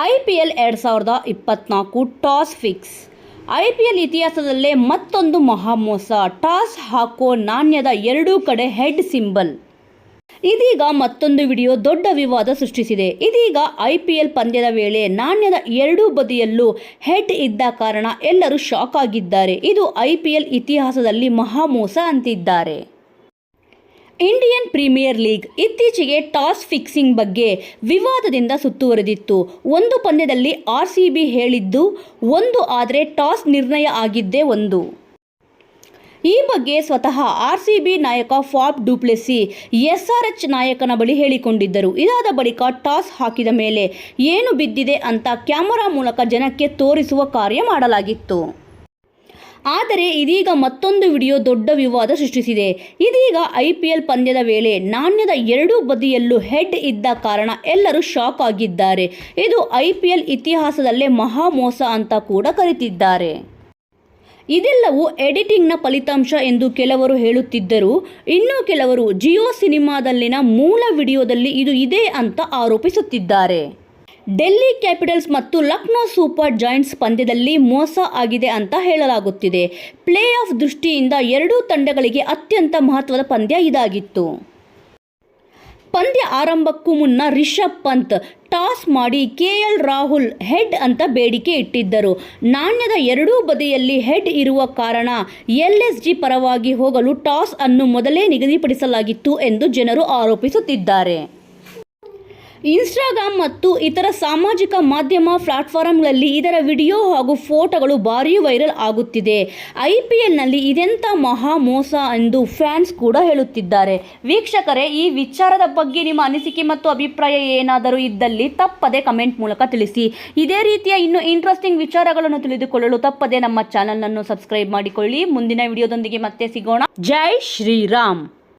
I P L ಎರಡು ಸಾವಿರದ ಇಪ್ಪತ್ನಾಲ್ಕು toss fix. I P L ಇತಿಹಾಸದಲ್ಲೇ ಮತ್ತೊಂದು ಮಹಾಮೋಸ. ಟಾಸ್ ಹಾಕೋ ನಾಣ್ಯದ ಎರಡೂ ಕಡೆ ಹೆಡ್ ಸಿಂಬಲ್. ಇದೀಗ ಮತ್ತೊಂದು ವಿಡಿಯೋ ದೊಡ್ಡ ವಿವಾದ ಸೃಷ್ಟಿಸಿದೆ. ಇದೀಗ ಐ ಪಿ ಎಲ್ ಪಂದ್ಯದ ವೇಳೆ ನಾಣ್ಯದ ಎರಡೂ ಬದಿಯಲ್ಲೂ ಹೆಡ್ ಇದ್ದ ಕಾರಣ ಎಲ್ಲರೂ ಶಾಕ್ ಆಗಿದ್ದಾರೆ. ಇದು ಐ ಪಿ ಎಲ್ ಇತಿಹಾಸದಲ್ಲಿ ಮಹಾಮೋಸ ಅಂತಿದ್ದಾರೆ. ಇಂಡಿಯನ್ ಪ್ರೀಮಿಯರ್ ಲೀಗ್ ಇತ್ತೀಚೆಗೆ ಟಾಸ್ ಫಿಕ್ಸಿಂಗ್ ಬಗ್ಗೆ ವಿವಾದದಿಂದ ಸುತ್ತುವರೆದಿತ್ತು. ಒಂದು ಪಂದ್ಯದಲ್ಲಿ ಆರ್ ಸಿ ಬಿ ಹೇಳಿದ್ದು, ಒಂದು ಆದರೆ ಟಾಸ್ ನಿರ್ಣಯ ಆಗಿದ್ದೇ ಒಂದು. ಈ ಬಗ್ಗೆ ಸ್ವತಃ ಆರ್ ಸಿ ಬಿ ನಾಯಕ Faf du Plessis, S R H ನಾಯಕನ ಬಳಿ ಹೇಳಿಕೊಂಡಿದ್ದರು. ಇದಾದ ಬಳಿಕ ಟಾಸ್ ಹಾಕಿದ ಮೇಲೆ ಏನು ಬಿದ್ದಿದೆ ಅಂತ ಕ್ಯಾಮರಾ ಮೂಲಕ ಜನಕ್ಕೆ ತೋರಿಸುವ ಕಾರ್ಯ ಮಾಡಲಾಗಿತ್ತು. ಆದರೆ ಇದೀಗ ಮತ್ತೊಂದು ವಿಡಿಯೋ ದೊಡ್ಡ ವಿವಾದ ಸೃಷ್ಟಿಸಿದೆ. ಇದೀಗ ಐ ಪಂದ್ಯದ ವೇಳೆ ನಾಣ್ಯದ ಎರಡೂ ಬದಿಯಲ್ಲೂ ಹೆಡ್ ಇದ್ದ ಕಾರಣ ಎಲ್ಲರೂ ಶಾಕ್ ಆಗಿದ್ದಾರೆ. ಇದು ಐ ಇತಿಹಾಸದಲ್ಲೇ ಮಹಾ ಮೋಸ ಅಂತ ಕೂಡ ಕರೀತಿದ್ದಾರೆ. ಇದೆಲ್ಲವೂ ಎಡಿಟಿಂಗ್ನ ಫಲಿತಾಂಶ ಎಂದು ಕೆಲವರು ಹೇಳುತ್ತಿದ್ದರು. ಇನ್ನು ಕೆಲವರು ಜಿಯೋ ಸಿನಿಮಾದಲ್ಲಿನ ಮೂಲ ವಿಡಿಯೋದಲ್ಲಿ ಇದು ಇದೆ ಅಂತ ಆರೋಪಿಸುತ್ತಿದ್ದಾರೆ. ಡೆಲ್ಲಿ ಕ್ಯಾಪಿಟಲ್ಸ್ ಮತ್ತು ಲಕ್ನೋ ಸೂಪರ್ ಜಾಯಿಂಟ್ಸ್ ಪಂದ್ಯದಲ್ಲಿ ಮೋಸ ಆಗಿದೆ ಅಂತ ಹೇಳಲಾಗುತ್ತಿದೆ. ಪ್ಲೇ ಆಫ್ ದೃಷ್ಟಿಯಿಂದ ಎರಡೂ ತಂಡಗಳಿಗೆ ಅತ್ಯಂತ ಮಹತ್ವದ ಪಂದ್ಯ ಇದಾಗಿತ್ತು. ಪಂದ್ಯ ಆರಂಭಕ್ಕೂ ಮುನ್ನ ರಿಷಬ್ ಪಂತ್ ಟಾಸ್ ಮಾಡಿ ಕೆ ಎಲ್ ರಾಹುಲ್ ಹೆಡ್ ಅಂತ ಬೇಡಿಕೆ ಇಟ್ಟಿದ್ದರು. ನಾಣ್ಯದ ಎರಡೂ ಬದಿಯಲ್ಲಿ ಹೆಡ್ ಇರುವ ಕಾರಣ ಎಲ್ಎಸ್ಜಿ ಪರವಾಗಿ ಹೋಗಲು ಟಾಸ್ ಅನ್ನು ಮೊದಲೇ ನಿಗದಿಪಡಿಸಲಾಗಿತ್ತು ಎಂದು ಜನರು ಆರೋಪಿಸುತ್ತಿದ್ದಾರೆ. ಇನ್ಸ್ಟಾಗ್ರಾಮ್ ಮತ್ತು ಇತರ ಸಾಮಾಜಿಕ ಮಾಧ್ಯಮ ಪ್ಲಾಟ್ಫಾರ್ಮ್ಗಳಲ್ಲಿ ಇದರ ವಿಡಿಯೋ ಹಾಗೂ ಫೋಟೋಗಳು ಭಾರೀ ವೈರಲ್ ಆಗುತ್ತಿದೆ. ಐ ಪಿ ಎಲ್ನಲ್ಲಿ ಇದೆಂಥ ಮಹಾ ಮೋಸ ಎಂದು ಫ್ಯಾನ್ಸ್ ಕೂಡ ಹೇಳುತ್ತಿದ್ದಾರೆ. ವೀಕ್ಷಕರೇ, ಈ ವಿಚಾರದ ಬಗ್ಗೆ ನಿಮ್ಮ ಅನಿಸಿಕೆ ಮತ್ತು ಅಭಿಪ್ರಾಯ ಏನಾದರೂ ಇದ್ದಲ್ಲಿ ತಪ್ಪದೆ ಕಮೆಂಟ್ ಮೂಲಕ ತಿಳಿಸಿ. ಇದೇ ರೀತಿಯ ಇನ್ನು ಇಂಟ್ರೆಸ್ಟಿಂಗ್ ವಿಚಾರಗಳನ್ನು ತಿಳಿದುಕೊಳ್ಳಲು ತಪ್ಪದೆ ನಮ್ಮ ಚಾನಲನ್ನು ಸಬ್ಸ್ಕ್ರೈಬ್ ಮಾಡಿಕೊಳ್ಳಿ. ಮುಂದಿನ ವಿಡಿಯೋದೊಂದಿಗೆ ಮತ್ತೆ ಸಿಗೋಣ. ಜೈ ಶ್ರೀರಾಮ್.